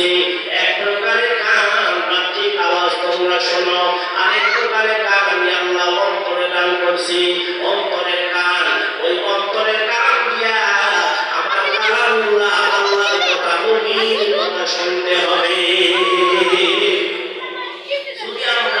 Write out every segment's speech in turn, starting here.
বলছে এক প্রকারে কান বাচ্চি আওয়াজ তোমরা শোনো। আরেক প্রকারে কান আমি আল্লাহ অন্তরে দান করছি। অন্তরের কান ওই অন্তরের কান দিয়া আমার কালামুল্লাহ আল্লাহর কথা নবীর কথা শুনতে হবে। যদি আমরা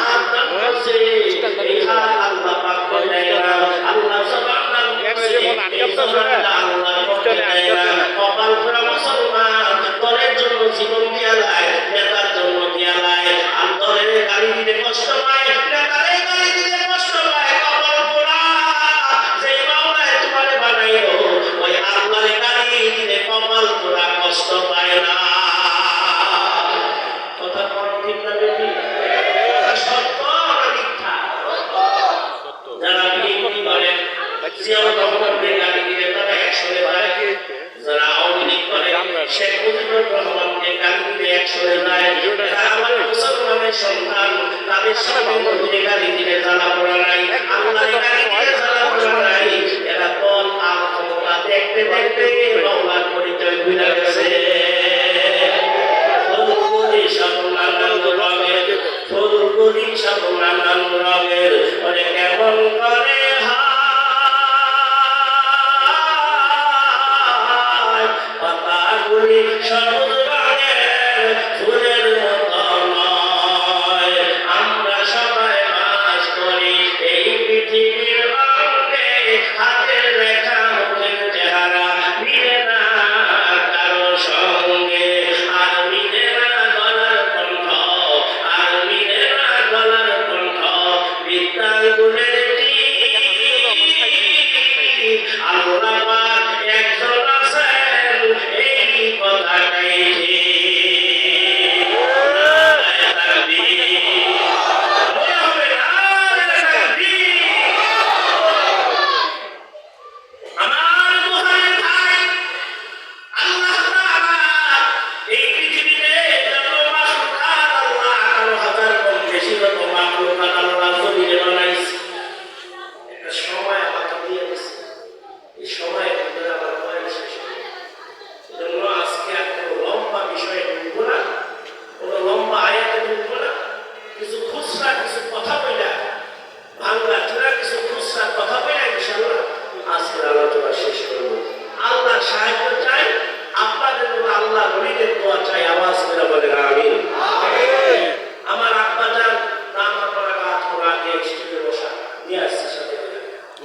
Yes, sir. সন্তান, তাদের সবের মধ্যে গালি দিলে জ্বালা পড়া নাই, আল্লাহ গালি দিলে জ্বালা পড়া নাই। এরা তন আর দেখতে দেখতে রহমান পরিচয় বুঝা গেছে। সকলানন্দ রঙের সকলানন্দ রঙের। অনেক এমন করে